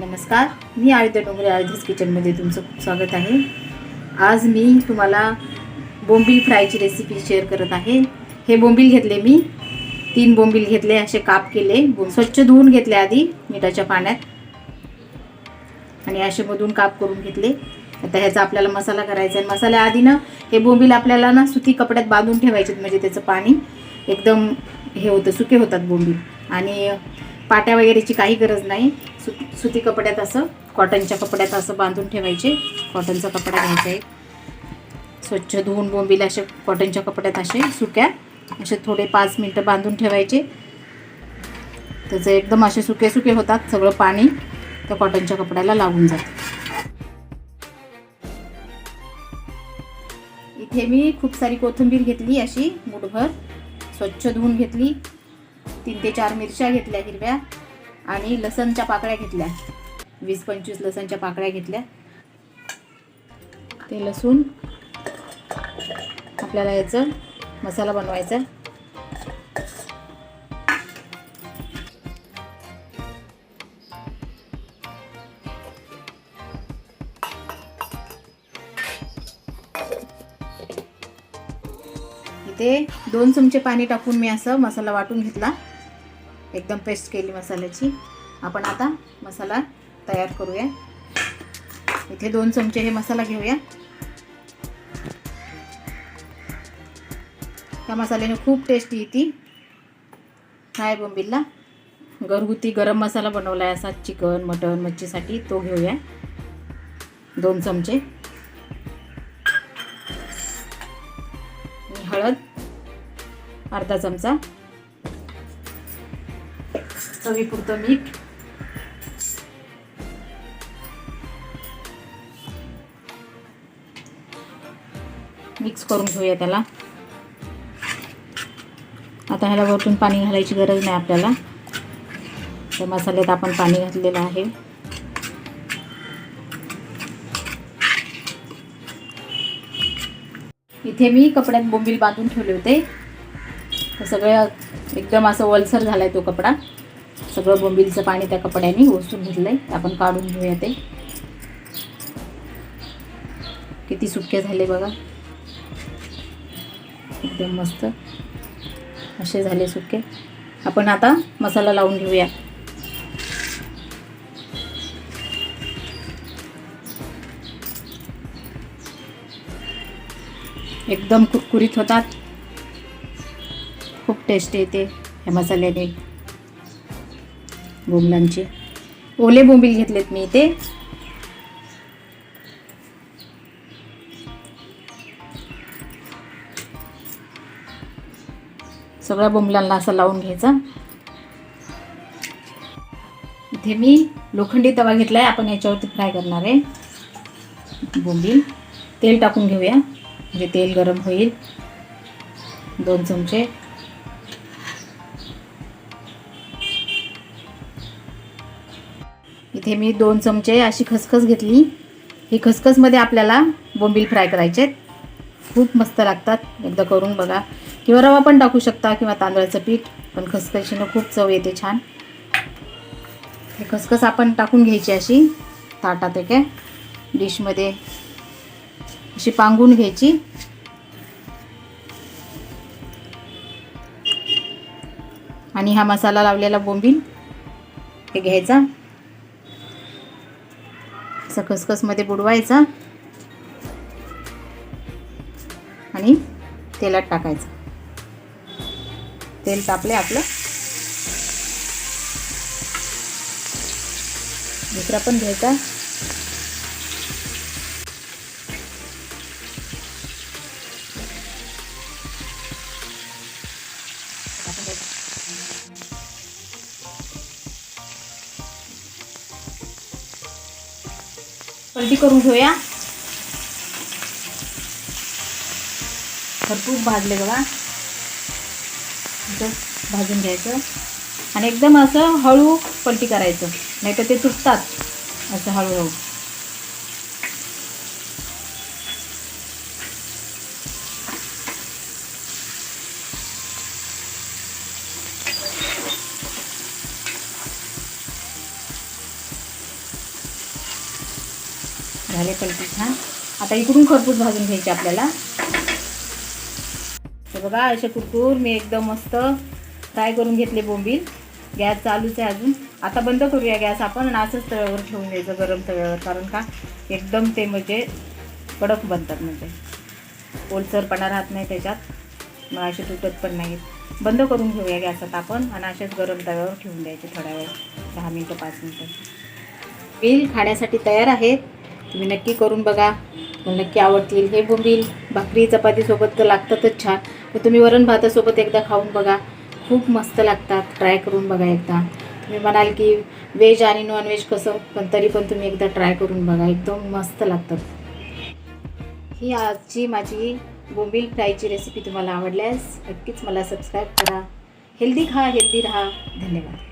नमस्कार मी आयुध्य डोंगरे आयुधीस किचनमध्ये तुमचं खूप स्वागत आहे. आज मी तुम्हाला बोंबील फ्रायची रेसिपी शेअर करत आहे. हे बोंबील घेतले मी. तीन बोंबील घेतले असे काप केले. स्वच्छ धुवून घेतले आधी मिठाच्या पाण्यात. आणि असे मधून काप करून घेतले. आता ह्याचा आपल्याला मसाला करायचा आहे. मसाल्या आधी ना हे बोंबील आपल्याला ना सुती कपड्यात बांधून ठेवायचे म्हणजे त्याचं पाणी एकदम हे होतं सुके होतात बोंबील. आणि पाट्या वगैरेची काही गरज नाही. सु सुती कपड्यात असं कॉटनच्या कपड्यात असं बांधून ठेवायचे. कॉटनचा कपडा घ्यायचा आहे. स्वच्छ धुवून बोंबीला असे कॉटनच्या कपड्यात असे सुक्या असे थोडे पाच मिनटं बांधून ठेवायचे. त्याचे एकदम असे सुके सुके होतात सगळं पाणी त्या कॉटनच्या कपड्याला लागून जातं. इथे मी खूप सारी कोथिंबीर घेतली अशी मुठभर. स्वच्छ धुवून घेतली. तीन ते चार मिरच्या घेतल्या हिरव्या. आणि लसणच्या पाकळ्या घेतल्या. वीस पंचवीस लसणच्या पाकळ्या घेतल्या. ते लसूण आपल्याला याचं मसाला बनवायचा इथे दोन चमचे पाणी टाकून मी असं मसाला वाटून घेतला. एकदम पेस्ट केली मसाल्याची. आपण आता मसाला तयार करूया. इथे दोन चमचे हे मसाला घेऊया. त्या मसाल्याने खूप टेस्टी येते. हाय बोंबिलला. घरगुती गरम मसाला बनवला आहे असा चिकन मटन मच्छीसाठी तो घेऊया. दोन चमचे. हळद अर्धा चमचा. चवीपुरतं मीठ मिक्स करून घेऊया त्याला. आता ह्याला वरतून पाणी घालायची गरज नाही आपल्याला. त्या मसाल्यात आपण पाणी घातलेलं आहे. इथे मी कपड्यात बोंबील बांधून ठेवले होते. तर सगळं एकदम असं ओलसर झालाय तो कपडा. सगळं बोंबीलचं पाणी त्या कपड्याने ओसून आहे आपण काढून घेऊया ते. किती सुके झाले बघा. एकदम मस्त. असे झाले सुके. आपण आता मसाला लावून घेऊया. एकदम कुरकुरीत होतात. खूप टेस्ट येते ह्या मसाल्याने. बोंबलांचे. ओले बोंबील घेतलेत मी इथे. सगळ्या बोंबलांना असं लावून घ्यायचा. इथे मी लोखंडी तवा घेतला आहे आपण याच्यावरती फ्राय करणार आहे. बोंबील. तेल टाकून घेऊया. म्हणजे तेल गरम होईल. दोन चमचे. इथे मी दोन चमचे अशी खसखस घेतली. ही खसखसमध्ये आपल्याला बोंबील फ्राय करायचे आहेत. खूप मस्त लागतात. एकदा करून बघा. किंवा रवा पण टाकू शकता किंवा तांदळाचं पीठ पण खसखशीनं खूप चव येते छान. हे खसखस आपण टाकून घ्यायची अशी. ताटात आहे. काय डिशमध्ये अशी पांगून घ्यायची. आणि हा मसाला लावलेला बोंबील. हे घ्यायचा. असं खसखसमध्ये बुडवायचा. आणि तेलात टाकायचं. तेल तापले आपलं. दुसरा पण घ्यायचा. पलटी करून घेऊया. भरपूर भाजले बघा. असं भाजून घ्यायचं. आणि एकदम असं हळू पलटी करायचं. नाही तर ते तुटतात असं हळूहळू. झाले पलटी छान. आता इकडून खरपूस भाजून घ्यायचे आपल्याला. बघा असे कुरकुर मी एकदम मस्त फ्राय करून घेतले बोंबील. गॅस चालूच आहे अजून. आता बंद करूया गॅस आपण आणि असंच तव्यावर ठेवून द्यायचं गरम तव्यावर कारण का एकदम ते म्हणजे कडक बनतात म्हणजे. ओलसरपणा राहत नाही त्याच्यात. मग असे तुटत पण नाहीत. बंद करून घेऊया गॅसात आपण आणि असेच गरम तव्यावर ठेवून द्यायचे थोड्या वेळ दहा मिनटं पाच मिनटं. बिल खाण्यासाठी तयार आहेत. तुम्ही नक्की करून बघा. मला नक्की आवडतील. हे बोंबील भाकरी चपातीसोबत तर लागतातच छान. तर तुम्ही वरण भातासोबत एकदा खाऊन बघा. खूप मस्त लागतात. ट्राय करून बघा एकदा. तुम्ही म्हणाल की व्हेज आणि नॉनव्हेज कसं? पण तरी पण तुम्ही एकदा ट्राय करून बघा. एकदम मस्त लागतात. ही आजची माझी बोंबील फ्रायची रेसिपी तुम्हाला आवडल्यास नक्कीच मला सबस्क्राईब करा. हेल्दी खा हेल्दी राहा. धन्यवाद.